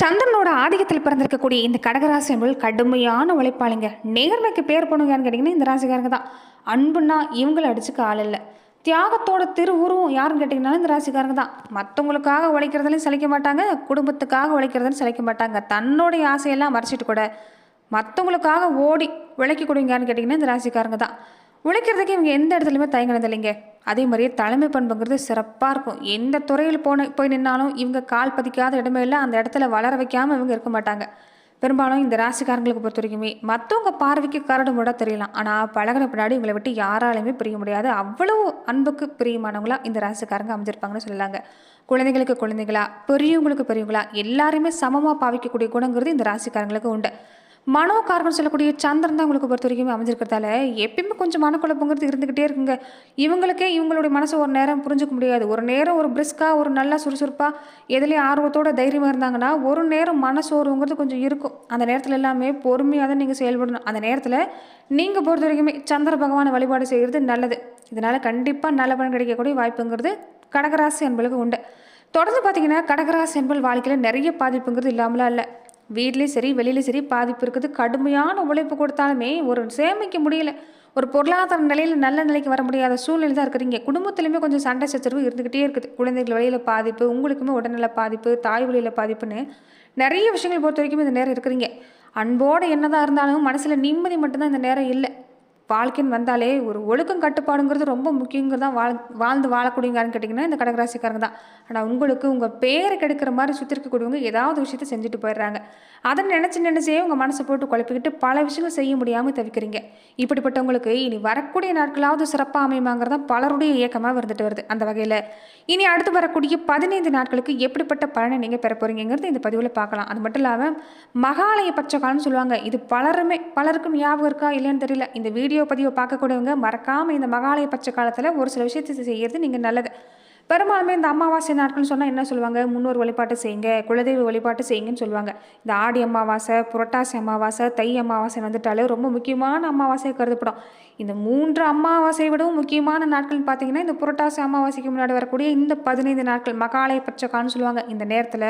சந்திரனோட ஆதிக்கத்தில் பிறந்திருக்கக்கூடிய இந்த கடகராசி என்பது கடுமையான உழைப்பாளிங்க. நேர்மைக்கு பேர் பண்ணுங்கன்னு கேட்டிங்கன்னா இந்த ராசிக்காரங்க தான். அன்புன்னா இவங்களை அடிச்சுக்க ஆள் இல்லை. தியாகத்தோட திருவுருவம் யாருன்னு கேட்டிங்கனாலும் இந்த ராசிக்காரங்க தான். மற்றவங்களுக்காக உழைக்கிறதுலையும் சலிக்க மாட்டாங்க குடும்பத்துக்காக உழைக்கிறதுலையும் சலிக்க மாட்டாங்க. தன்னுடைய ஆசையெல்லாம் மறைச்சிட்டு கூட மற்றவங்களுக்காக ஓடி உழைக்க கொடுங்கன்னு கேட்டிங்கன்னா இந்த ராசிக்காரங்க தான். உழைக்கிறதுக்கு இவங்க எந்த இடத்துலையுமே தயங்கினது இல்லைங்க அதே மாதிரியே தலைமை பண்புங்கிறது சிறப்பாக இருக்கும். எந்த துறையில் போன போய் நின்னாலும் இவங்க கால் பதிக்காத இடமே இல்லை அந்த இடத்துல வளர வைக்காமல் இவங்க இருக்க மாட்டாங்க. பெரும்பாலும் இந்த ராசிக்காரங்களுக்கு பொறுத்த வரைக்குமே மற்றவங்க பார்வைக்கு கரடு முட தெரியலாம். ஆனால் பழகின பின்னாடி இவங்களை விட்டு யாராலையுமே பிரிய முடியாது. அவ்வளவு அன்புக்கு பிரியமானவங்களா இந்த ராசிக்காரங்க அமைஞ்சிருப்பாங்கன்னு சொல்லலாங்க. குழந்தைகளுக்கு குழந்தைகளா பெரியவங்களுக்கு பெரியவங்களா எல்லாருமே சமமாக பாவிக்கக்கூடிய குணங்கிறது இந்த ராசிக்காரங்களுக்கு உண்டு. மனோகாரகன் சொல்லக்கூடிய சந்திரன் தான் உங்களுக்கு பொறுத்த வரைக்கும் அமைஞ்சிருக்கிறதால எப்பயுமே கொஞ்சம் மனக்குழப்பங்கிறது இருந்துக்கிட்டே இருக்குங்க. இவங்களுக்கே இவங்களுடைய மனசை ஒரு நேரம் புரிஞ்சுக்க முடியாது. ஒரு நேரம் ஒரு பிரிஸ்காக ஒரு நல்ல சுறுசுறுப்பாக எதுலேயும் ஆர்வத்தோட தைரியமாக இருந்தாங்கன்னா ஒரு நேரம் மனசோர்வுங்கிறது கொஞ்சம் இருக்கும். அந்த நேரத்தில் எல்லாமே பொறுமையாக தான் நீங்கள் செயல்படணும். அந்த நேரத்தில் நீங்கள் பொறுத்த வரைக்குமே சந்திர பகவானை வழிபாடு செய்கிறது நல்லது. இதனால் கண்டிப்பாக நல்ல பலன் கிடைக்கக்கூடிய வாய்ப்புங்கிறது கடகராசி என்பளுக்கு உண்டு. தொடர்ந்து பார்த்தீங்கன்னா கடகராசி என்பல் வாழ்க்கையில் நிறைய பாதிப்புங்கிறது இல்லாமலாம் இல்லை. வீட்லேயும் சரி வெளியிலையும் சரி பாதிப்பு இருக்குது. கடுமையான உழைப்பு கொடுத்தாலுமே ஒரு சேமிக்க முடியல. ஒரு பொருளாதார நிலையில் நல்ல நிலைக்கு வர முடியாத சூழ்நிலை தான் இருக்கிறீங்க. குடும்பத்துலையுமே கொஞ்சம் சண்டை சச்சரவு இருந்துக்கிட்டே இருக்குது. குழந்தைகள் வழியில் பாதிப்பு உங்களுக்குமே உடல்நல பாதிப்பு தாய் வழியில் பாதிப்புன்னு நிறைய விஷயங்கள் பொறுத்த வரைக்கும் இந்த நேரம் இருக்கிறீங்க. அன்போடு என்னதான் இருந்தாலும் மனசில் நிம்மதி மட்டும்தான் இந்த நேரம் இல்லை. வாழ்க்கைன்னு வந்தாலே ஒரு ஒழுக்கம் கட்டுப்பாடுங்கிறது ரொம்ப முக்கியங்கிறது தான் வாழ் வாழ்ந்து வாழக்கூடியங்கன்னு கேட்டிங்கன்னா இந்த கடகராசிக்காரங்க தான். ஆனால் உங்களுக்கு உங்கள் பேரை கெடுக்கிற மாதிரி சுற்றி இருக்கக்கூடியவங்க ஏதாவது விஷயத்த செஞ்சுட்டு போயிடுறாங்க. அதை நினச்சி நினச்சே உங்கள் மனசை போட்டு குழப்பிக்கிட்டு பல விஷயங்கள் செய்ய முடியாமல் தவிக்கிறீங்க. இப்படிப்பட்டவங்களுக்கு இனி வரக்கூடிய நாட்களாவது சிறப்பாக அமையுமாங்கிறதா தான் பலருடைய இயக்கமாக இருந்துட்டு வருது அந்த வகையில். இனி அடுத்து வரக்கூடிய பதினைந்து நாட்களுக்கு எப்படிப்பட்ட பலனை நீங்கள் பெற போகிறீங்கிறது இந்த பதிவில் பார்க்கலாம். அது மட்டும் இல்லாமல் மகாலய பச்சை காலம்னு சொல்லுவாங்க. இது பலருமே பலருக்கும் ஞாபகம் இருக்கா இல்லைன்னு தெரியல. இந்த வீடியோ பதிவை பார்க்கக்கூடியவங்க மறக்காமல் இந்த மகாலய பச்சை காலத்தில் ஒரு சில விஷயத்தை செய்கிறது நீங்கள் நல்லது. பெரும்பாலுமே இந்த அமாவாசை நாட்கள்னு சொன்னால் என்ன சொல்லுவாங்க? முன்னோர் வழிபாட்டு செய்யுங்க குலதெய்வ வழிபாட்டு செய்யுங்கன்னு சொல்லுவாங்க. இந்த ஆடி அமாவாசை புரட்டாசி அமாவாசை தை அமாவாசை வந்துட்டாலே ரொம்ப முக்கியமான அமாவாசை கருதப்படும். இந்த மூன்று அமாவாசையை விடவும் முக்கியமான நாட்கள்னு பார்த்தீங்கன்னா இந்த புரட்டாசி அமாவாசைக்கு முன்னாடி வரக்கூடிய இந்த பதினைந்து நாட்கள் மகாலய பச்சைக்கான்னு சொல்லுவாங்க. இந்த நேரத்தில்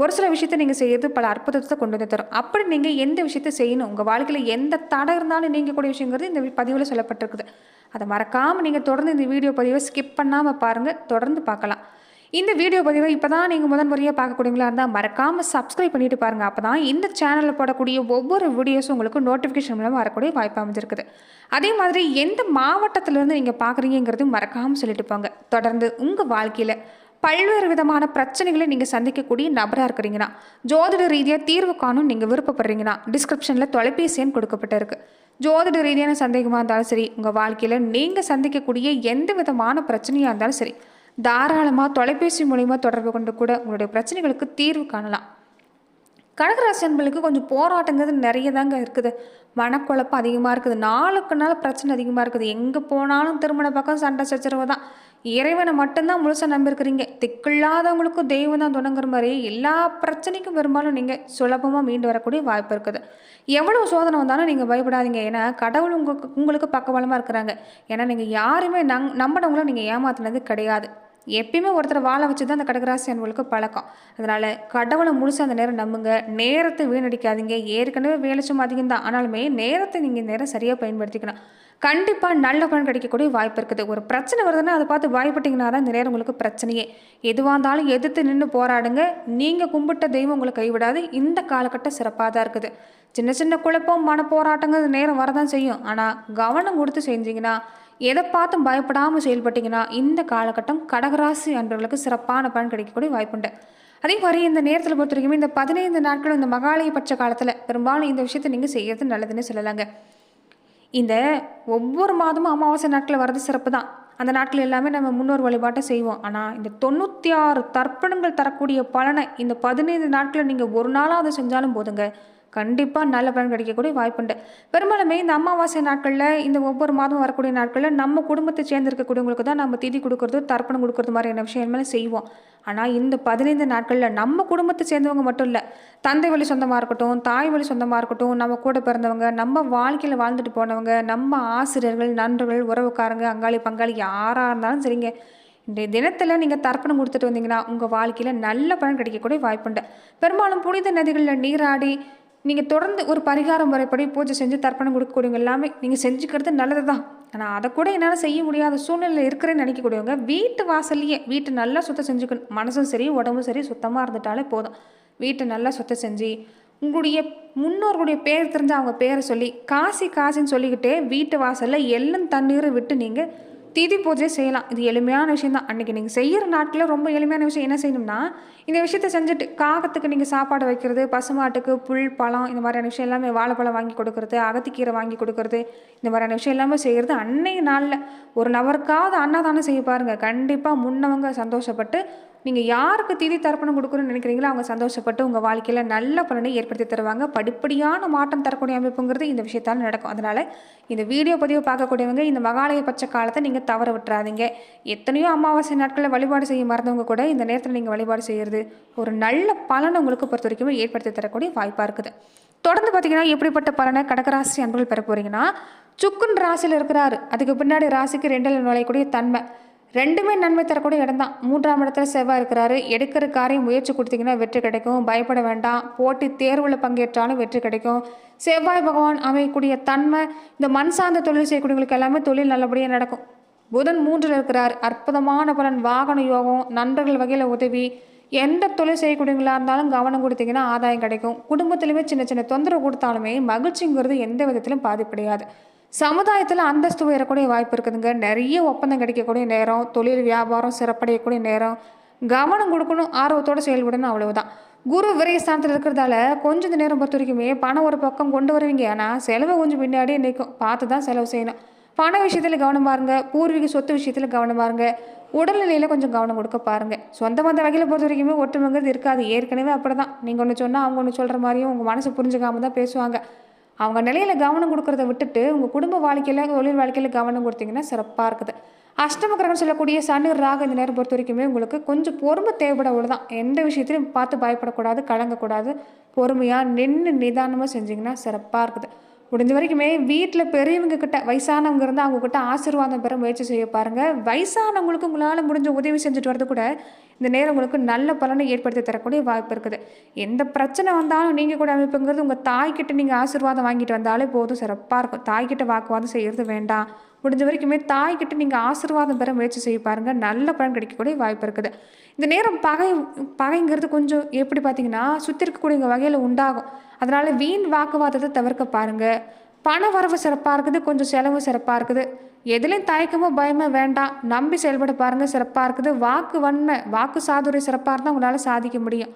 ஒரு சில விஷயத்தை நீங்கள் செய்யறது பல அற்புதத்தை கொண்டு வந்து தரும். அப்படி நீங்கள் எந்த விஷயத்தை செய்யணும்? உங்கள் வாழ்க்கையில் எந்த தடை இருந்தாலும் நீங்கள் கூடிய விஷயங்கிறது இந்த பதிவில் சொல்லப்பட்டிருக்குது. அதை மறக்காமல் நீங்கள் தொடர்ந்து இந்த வீடியோ பதிவை ஸ்கிப் பண்ணாமல் பாருங்கள் தொடர்ந்து பார்க்கலாம். இந்த வீடியோ பதிவை இப்போ தான் நீங்கள் முதன் முறையாக பார்க்கக்கூடியவங்களா இருந்தால் மறக்காமல் சப்ஸ்கிரைப் பண்ணிட்டு பாருங்கள் அப்போ தான் இந்த சேனலில் போடக்கூடிய ஒவ்வொரு வீடியோஸும் உங்களுக்கு நோட்டிஃபிகேஷன் மூலமாக வரக்கூடிய வாய்ப்பு அமைஞ்சிருக்குது. அதே மாதிரி எந்த மாவட்டத்திலேருந்து நீங்கள் பார்க்குறீங்கிறது மறக்காமல் சொல்லிட்டு போங்க. தொடர்ந்து உங்கள் வாழ்க்கையில் பல்வேறு விதமான பிரச்சனைகளை நீங்கள் சந்திக்கக்கூடிய நபராக இருக்கிறீங்கன்னா ஜோதிட ரீதியாக தீர்வு காணும் நீங்கள் விருப்பப்படுறீங்கன்னா டிஸ்கிரிப்ஷனில் தொலைபேசி எண் கொடுக்கப்பட்டிருக்கு. ஜோதிட ரீதியான சந்தேகமாக இருந்தாலும் சரி உங்கள் வாழ்க்கையில் நீங்கள் சந்திக்கக்கூடிய எந்த விதமான பிரச்சனையாக இருந்தாலும் சரி தாராளமாக தொலைபேசி மூலிமா தொடர்பு கொண்டு கூட உங்களுடைய பிரச்சனைகளுக்கு தீர்வு காணலாம். கடகராசி அன்பளுக்கு கொஞ்சம் போராட்டங்கிறது நிறைய தாங்க இருக்குது. மனக்குழப்பம் அதிகமாக இருக்குது. நாளுக்கு நாள் பிரச்சனை அதிகமாக இருக்குது. எங்கே போனாலும் திருமண பக்கம் சண்டை சச்சரவு தான். இறைவனை மட்டும்தான் முழுசாக நம்பியிருக்கிறீங்க. திக்கில்லாதவங்களுக்கும் தெய்வம் தான் துணங்குற மாதிரி எல்லா பிரச்சனைக்கும் பெரும்பாலும் நீங்கள் சுலபமாக மீண்டு வரக்கூடிய வாய்ப்பு இருக்குது. எவ்வளோ சோதனை வந்தாலும் நீங்கள் பயப்படாதீங்க. ஏன்னா கடவுள் உங்களுக்கு உங்களுக்கு பக்கபலமாக இருக்கிறாங்க. ஏன்னா நீங்கள் யாருமே நங் நம்பினவங்களும் நீங்கள் ஏமாத்தினது கிடையாது. எப்பயுமே ஒருத்தரை வாழ வச்சு தான் அந்த கடகராசி அன்புகளுக்கு பழக்கம். அதனால் கடவுளை முழுசு அந்த நேரம் நம்புங்க. நேரத்தை வீணடிக்காதீங்க. ஏற்கனவே வேலை சும்மா அதிகம் தான் ஆனாலுமே நேரத்தை நீங்கள் நேரம் சரியாக பயன்படுத்திக்கணும். கண்டிப்பாக நல்ல பலன் கிடைக்கக்கூடிய வாய்ப்பு இருக்குது. ஒரு பிரச்சனை வருதுன்னா அதை பார்த்து வாய்ப்பட்டிங்கன்னா தான் இந்த நேரம் உங்களுக்கு பிரச்சனையே. எதுவாக இருந்தாலும் எதிர்த்து நின்று போராடுங்க. நீங்கள் கும்பிட்ட தெய்வம் உங்களை கைவிடாது. இந்த காலகட்டம் சிறப்பாக தான் இருக்குது. சின்ன சின்ன குழப்பம் மன போராட்டங்கள் நேரம் வரதான் செய்யும். ஆனால் கவனம் கொடுத்து செஞ்சிங்கன்னா எதை பார்த்தும் பயப்படாமல் செயல்பட்டிங்கன்னா இந்த காலகட்டம் கடகராசி அன்பர்களுக்கு சிறப்பான பலன் கிடைக்கக்கூடிய வாய்ப்புண்டு. அதே மாதிரி இந்த நேரத்தில் பொறுத்த வரைக்கும் இந்த பதினைந்து நாட்கள் இந்த மகாலய பட்ச காலத்தில் பெரும்பாலும் இந்த விஷயத்தை நீங்கள் செய்கிறது நல்லதுன்னு சொல்லலாங்க. இந்த ஒவ்வொரு மாதமும் அமாவாசை நாட்களில் வர்றது சிறப்பு தான். அந்த நாட்கள் எல்லாமே நம்ம முன்னோர் வழிபாட்டை செய்வோம். ஆனால் இந்த தொண்ணூற்றி ஆறு தர்ப்பணங்கள் தரக்கூடிய பலனை இந்த பதினைந்து நாட்களில் நீங்கள் ஒரு நாளாக அதை செஞ்சாலும் போதுங்க. கண்டிப்பாக நல்ல பலன் கிடைக்கக்கூடிய வாய்ப்புண்டு பெரும்பாலுமே இந்த அமாவாசை நாட்களில் இந்த ஒவ்வொரு மாதம் வரக்கூடிய நாட்களில் நம்ம குடும்பத்தை சேர்ந்து இருக்கக்கூடியவங்களுக்கு தான் நம்ம திதி கொடுக்கறது தர்ப்பணம் கொடுக்கறது மாதிரியான விஷயங்கள் செய்வோம். ஆனால் இந்த பதினைந்து நாட்களில் நம்ம குடும்பத்தை சேர்ந்தவங்க மட்டும் இல்லை தந்தை வழி சொந்தமாக இருக்கட்டும் தாய் வழி சொந்தமாக இருக்கட்டும் நம்ம கூட பிறந்தவங்க நம்ம வாழ்க்கையில் வாழ்ந்துட்டு போனவங்க நம்ம ஆசிரியர்கள் நண்பர்கள் உறவுக்காரங்க அங்காளி பங்காளி யாராக இருந்தாலும் சரிங்க. இன்றைய தினத்தில் நீங்கள் தர்ப்பணம் கொடுத்துட்டு வந்தீங்கன்னா உங்கள் வாழ்க்கையில் நல்ல பலன் கிடைக்கக்கூடிய வாய்ப்புண்டு பெரும்பாலும் புனித நதிகளில் நீராடி நீங்கள் தொடர்ந்து ஒரு பரிகார முறைப்படி பூஜை செஞ்சு தர்ப்பணம் கொடுக்கக்கூடியவங்க எல்லாமே நீங்கள் செஞ்சுக்கிறது நல்லது தான் ஆனால் அதை கூட என்னால் செய்ய முடியாத சூழ்நிலையில் இருக்கிறேன்னு நினைக்கக்கூடியவங்க வீட்டு வாசல்லையே வீட்டை நல்லா சுத்தம் செஞ்சுக்கணும். மனசும் சரி உடம்பும் சரி சுத்தமாக இருந்துட்டாலே போதும். வீட்டை நல்லா சுத்தம் செஞ்சு உங்களுடைய முன்னோர்களுடைய பேர் தெரிஞ்ச அவங்க பேரை சொல்லி காசி காசின்னு சொல்லிக்கிட்டே வீட்டு வாசலில் எல்லாம் தண்ணீரை விட்டு நீங்கள் திதி பூஜை செய்யலாம். இது எளிமையான விஷயம் தான் அன்றைக்கி நீங்கள் செய்கிற நாட்களில் ரொம்ப எளிமையான விஷயம் என்ன செய்யணும்னா இந்த விஷயத்த செஞ்சுட்டு காகத்துக்கு நீங்கள் சாப்பாடு வைக்கிறது பசுமாட்டுக்கு புல் பழம் இந்த மாதிரியான விஷயம் எல்லாமே வாழைப்பழம் வாங்கி கொடுக்கறது அகத்திக்கீரை வாங்கி கொடுக்கறது இந்த மாதிரியான விஷயம் எல்லாமே செய்கிறது அன்னைய நாளில். ஒரு நபருக்காவது அன்னதானம் செய்ய பாருங்கள் கண்டிப்பாக முன்னவங்க சந்தோஷப்பட்டு நீங்கள் யாருக்கு திதி தர்ப்பணம் கொடுக்கணும்னு நினைக்கிறீங்களோ அவங்க சந்தோஷப்பட்டு உங்கள் வாழ்க்கையில் நல்ல பலனை ஏற்படுத்தி தருவாங்க. படிப்படியான மாற்றம் தரக்கூடிய அமைப்புங்கிறது இந்த விஷயத்தால் நடக்கும். அதனால் இந்த வீடியோ பதிவு பார்க்கக்கூடியவங்க இந்த மகாலய பட்ச காலத்தை நீங்கள் தவற விட்டுறாதீங்க. எத்தனையோ அமாவாசை நாட்களில் வழிபாடு செய்ய மறந்தவங்க கூட இந்த நேரத்தில் நீங்கள் வழிபாடு செய்கிறது ஒரு நல்ல பலனை உங்களுக்கு பொறுத்த வரைக்கும் ஏற்படுத்தி தரக்கூடிய வாய்ப்பாக இருக்குது. தொடர்ந்து பார்த்தீங்கன்னா எப்படிப்பட்ட பலனை கடகராசி அன்புகள் பெற போகிறீங்கன்னா சுக்குன் ராசியில் இருக்கிறாரு. அதுக்கு பின்னாடி ராசிக்கு ரெண்டில் நுழையக்கூடிய தன்மை. ரெண்டுமே நன்மை தரக்கூடிய இடம் தான் மூன்றாம் இடத்துல செவ்வாய் இருக்கிறாரு. எடுக்கிற காரியம் முயற்சி கொடுத்தீங்கன்னா வெற்றி கிடைக்கும். பயப்பட வேண்டாம். போட்டி தேர்வில் பங்கேற்றாலும் வெற்றி கிடைக்கும். செவ்வாய் பகவான் அமையக்கூடிய தன்மை இந்த மண் சார்ந்த தொழில் செய்யக்கூடியவங்களுக்கு எல்லாமே தொழில் நல்லபடியாக நடக்கும். புதன் மூன்றில் இருக்கிறார். அற்புதமான பலன். வாகன யோகம் நண்பர்கள் வகையில் உதவி. எந்த தொழில் செய்யக்கூடியவங்களா இருந்தாலும் கவனம் கொடுத்தீங்கன்னா ஆதாயம் கிடைக்கும். குடும்பத்திலுமே சின்ன சின்ன தொந்தரவு கொடுத்தாலுமே மகிழ்ச்சிங்கிறது எந்த விதத்திலும் பாதிப்படையாது. சமுதாயத்தில் அந்தஸ்து உயரக்கூடிய வாய்ப்பு இருக்குதுங்க. நிறைய ஒப்பந்தம் கிடைக்கக்கூடிய நேரம் தொழில் வியாபாரம் சிறப்படையக்கூடிய நேரம் கவனம் கொடுக்கணும் ஆர்வத்தோடு செயல்படணும் அவ்வளவுதான். குரு விரயஸ்தானத்தில் இருக்கிறதால கொஞ்சம் நேரம் பொறுத்த வரைக்குமே பணம் ஒரு பக்கம் கொண்டு வருவீங்க. ஆனால் செலவு கொஞ்சம் பின்னாடியே நிற்கும் பார்த்து தான் செலவு செய்யணும். பண விஷயத்தில் கவனம் பாருங்கள் பூர்வீக சொத்து விஷயத்தில் கவனம் பாருங்கள் உடல்நிலையில் கொஞ்சம் கவனம் கொடுக்க பாருங்கள் சொந்த மந்த வகையில் பொறுத்த வரைக்குமே ஒற்றுமைங்கிறது இருக்காது. ஏற்கனவே அப்படி தான் நீங்கள் ஒன்று சொன்னால் அவங்க ஒன்று சொல்கிற மாதிரியும் உங்கள் மனசு புரிஞ்சுக்காம தான் பேசுவாங்க. அவங்க நிலையில் கவனம் கொடுக்கறத விட்டுட்டு உங்கள் குடும்ப வாழ்க்கையில் தொழில் வாழ்க்கையில் கவனம் கொடுத்தீங்கன்னா சிறப்பாக இருக்குது. அஷ்டம கிரகம் சொல்லக்கூடிய சனு ராக இந்த நேரம் பொறுத்த வரைக்குமே உங்களுக்கு கொஞ்சம் பொறுமை தேவைப்பட அவ்வளோதான் எந்த விஷயத்திலையும் பார்த்து பயப்படக்கூடாது கலங்கக்கூடாது. பொறுமையாக நின்று நிதானமாக செஞ்சிங்கன்னா சிறப்பாக இருக்குது. முடிஞ்ச வரைக்குமே வீட்டில் பெரியவங்க கிட்ட வயசானவங்க இருந்தால் அவங்க கிட்ட ஆசீர்வாதம் பெற முயற்சி செய்ய பாருங்கள் வயசானவங்களுக்கு உங்களால் முடிஞ்ச உதவி செஞ்சுட்டு வரது கூட இந்த நேரம் உங்களுக்கு நல்ல பலனை ஏற்படுத்தி தரக்கூடிய வாய்ப்பு இருக்குது. எந்த பிரச்சனை வந்தாலும் நீங்கள் கூட அமைப்புங்கிறது உங்கள் தாய்கிட்ட நீங்கள் ஆசீர்வாதம் வாங்கிட்டு வந்தாலே போதும். சிறப்பாக இருக்கும். தாய்கிட்ட வாக்குவாதம் செய்கிறது வேண்டாம். முடிஞ்ச வரைக்குமே தாய்கிட்ட நீங்கள் ஆசீர்வாதம் பெற முயற்சி செய்ய பாருங்கள் நல்ல பலன் கிடைக்கக்கூடிய வாய்ப்பு இருக்குது. இந்த நேரம் பகை பகைங்கிறது கொஞ்சம் எப்படி பார்த்தீங்கன்னா சுற்றி இருக்கக்கூடிய வகையில் உண்டாகும். அதனால் வீண் வாக்குவாதத்தை தவிர்க்க பாருங்கள் பண வரவு சிறப்பாக இருக்குது கொஞ்சம் செலவு சிறப்பாக இருக்குது. எதுலேயும் தயக்கமோ பயமோ வேண்டாம். நம்பி செயல்பட பாருங்கள் சிறப்பாக இருக்குது. வாக்கு வன்மை வாக்கு சாதுரை சிறப்பாக இருந்தால் உங்களால் சாதிக்க முடியும்.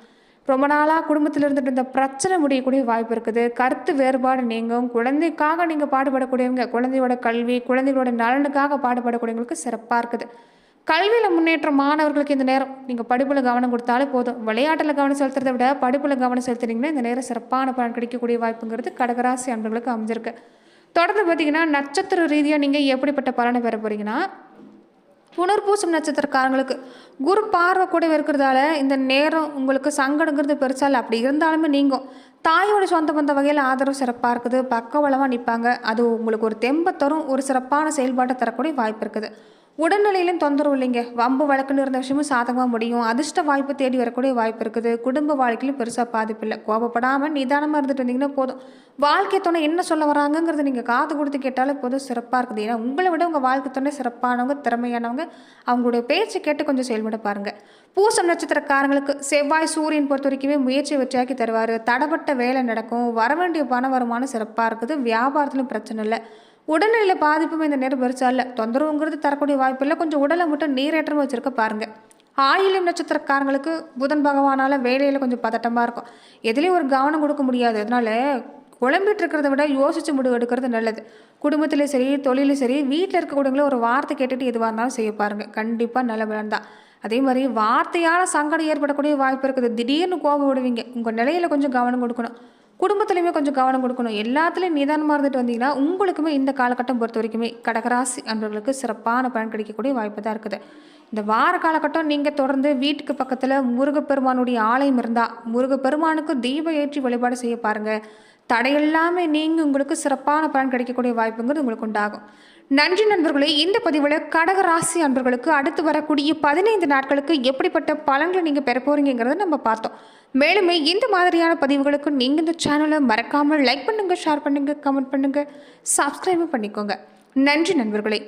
ரொம்ப நாளாக குடும்பத்தில் இருந்துட்டு இருந்த பிரச்சனை முடியக்கூடிய வாய்ப்பு இருக்குது. கருத்து வேறுபாடு நீங்கும். குழந்தைக்காக நீங்கள் பாடுபடக்கூடியவங்க குழந்தையோட கல்வி குழந்தைகளோட நலனுக்காக பாடுபடக்கூடியவங்களுக்கு சிறப்பாக இருக்குது. கல்வியில் முன்னேற்றம் மாணவர்களுக்கு இந்த நேரம். நீங்கள் படிப்பில் கவனம் கொடுத்தாலே போதும். விளையாட்டில் கவனம் செலுத்துறதை விட படிப்பில் கவனம் செலுத்துனீங்கன்னா இந்த நேரம் சிறப்பான பலன் கிடைக்கக்கூடிய வாய்ப்புங்கிறது கடகராசி அன்பர்களுக்கு அமைஞ்சிருக்கு. தொடர்ந்து பார்த்தீங்கன்னா நட்சத்திர ரீதியாக நீங்கள் எப்படிப்பட்ட பலனை பெற போகிறீங்கன்னா புனர்பூசம் நட்சத்திரக்காரங்களுக்கு குரு பார்வை கூட இருக்கிறதால இந்த நேரம் உங்களுக்கு சங்கடங்கிறது பெருசா இல்லை. அப்படி இருந்தாலுமே நீங்கும். தாயோட சொந்த பந்த வகையில் ஆதரவு சிறப்பாக இருக்குது. பக்கவளமாக நிற்பாங்க அது உங்களுக்கு ஒரு தெம்பை தரும் ஒரு சிறப்பான செயல்பாட்டை தரக்கூடிய வாய்ப்பு இருக்குது. உடல்நிலையிலும் தொந்தரவு இல்லைங்க. வம்பு வழக்குன்னு இருந்த விஷயமும் சாதகமாக முடியும். அதிர்ஷ்ட வாய்ப்பு தேடி வரக்கூடிய வாய்ப்பு இருக்குது. குடும்ப வாழ்க்கையிலும் பெருசாக பாதிப்பு இல்லை. கோபப்படாமல் நிதானமாக இருந்துட்டு வந்தீங்கன்னா போதும். வாழ்க்கை துணை என்ன சொல்ல வராங்கங்கிறத நீங்கள் காது கொடுத்து கேட்டாலே போதும். சிறப்பாக இருக்குது. ஏன்னா உங்களை விட உங்கள் வாழ்க்கை துணை சிறப்பானவங்க திறமையானவங்க அவங்களுடைய பேச்சு கேட்டு கொஞ்சம் செயல்பட பாருங்கள் பூசம் நட்சத்திரக்காரங்களுக்கு செவ்வாய் சூரியன் பொறுத்த வரைக்குமே முயற்சி வெற்றியாக்கி தருவார். தடப்பட்ட வேலை நடக்கும். வர வேண்டிய பண வருமானம் சிறப்பாக இருக்குது. வியாபாரத்திலும் பிரச்சனை இல்லை. உடல்நிலையில் பாதிப்பும் இந்த நேரம் பெருசா இல்லை? தொந்தரவுங்கிறது தரக்கூடிய வாய்ப்பில்லை கொஞ்சம் உடலை மட்டும் நீரேற்றம் வச்சுருக்க பாருங்கள் ஆயிலம் நட்சத்திரக்காரங்களுக்கு புதன் பகவானால் வேலையில் கொஞ்சம் பதட்டமாக இருக்கும். எதுலேயும் ஒரு கவனம் கொடுக்க முடியாது. அதனால குழம்பிட்டு இருக்கிறத விட யோசிச்சு முடிவு எடுக்கிறது நல்லது. குடும்பத்திலையும் சரி தொழிலும் சரி வீட்டில் இருக்கக்கூடியவங்கள ஒரு வார்த்தை கேட்டுட்டு எதுவாக இருந்தாலும் செய்ய பாருங்கள் கண்டிப்பாக நல்ல பலன் தான். அதே மாதிரி வார்த்தையால் சங்கடம் ஏற்படக்கூடிய வாய்ப்பு இருக்குது. திடீர்னு கோபம் விடுவீங்க உங்கள் நிலையில் கொஞ்சம் கவனம் கொடுக்கணும். குடும்பத்துலையுமே கொஞ்சம் கவனம் கொடுக்கணும். எல்லாத்துலேயும் நிதானமாக இருந்துட்டு வந்தீங்கன்னா உங்களுக்குமே இந்த காலகட்டம் பொறுத்த வரைக்குமே கடகராசி அன்பர்களுக்கு சிறப்பான பயன் கிடைக்கக்கூடிய வாய்ப்பு தான் இருக்குது. இந்த வார காலகட்டம் நீங்கள் தொடர்ந்து வீட்டுக்கு பக்கத்தில் முருகப்பெருமானுடைய ஆலயம் இருந்தால் முருகப்பெருமானுக்கு தீப ஏற்றி வழிபாடு செய்ய பாருங்கள் தடையில்லாமல் நீங்கள் உங்களுக்கு சிறப்பான பயன் கிடைக்கக்கூடிய வாய்ப்புங்கிறது உங்களுக்கு உண்டாகும். நன்றி நண்பர்களே இந்த பதிவில் கடக ராசி அன்பர்களுக்கு அடுத்து வரக்கூடிய பதினைந்து நாட்களுக்கு எப்படிப்பட்ட பலன்களை நீங்கள் பெற போகிறீங்கிறத நம்ம பார்த்தோம். மேலுமே இந்த மாதிரியான பதிவுகளுக்கு நீங்கள் இந்த சேனலை மறக்காமல் லைக் பண்ணுங்கள் ஷேர் பண்ணுங்கள் கமெண்ட் பண்ணுங்கள் சப்ஸ்கிரைபும் பண்ணிக்கோங்க. நன்றி நண்பர்களே.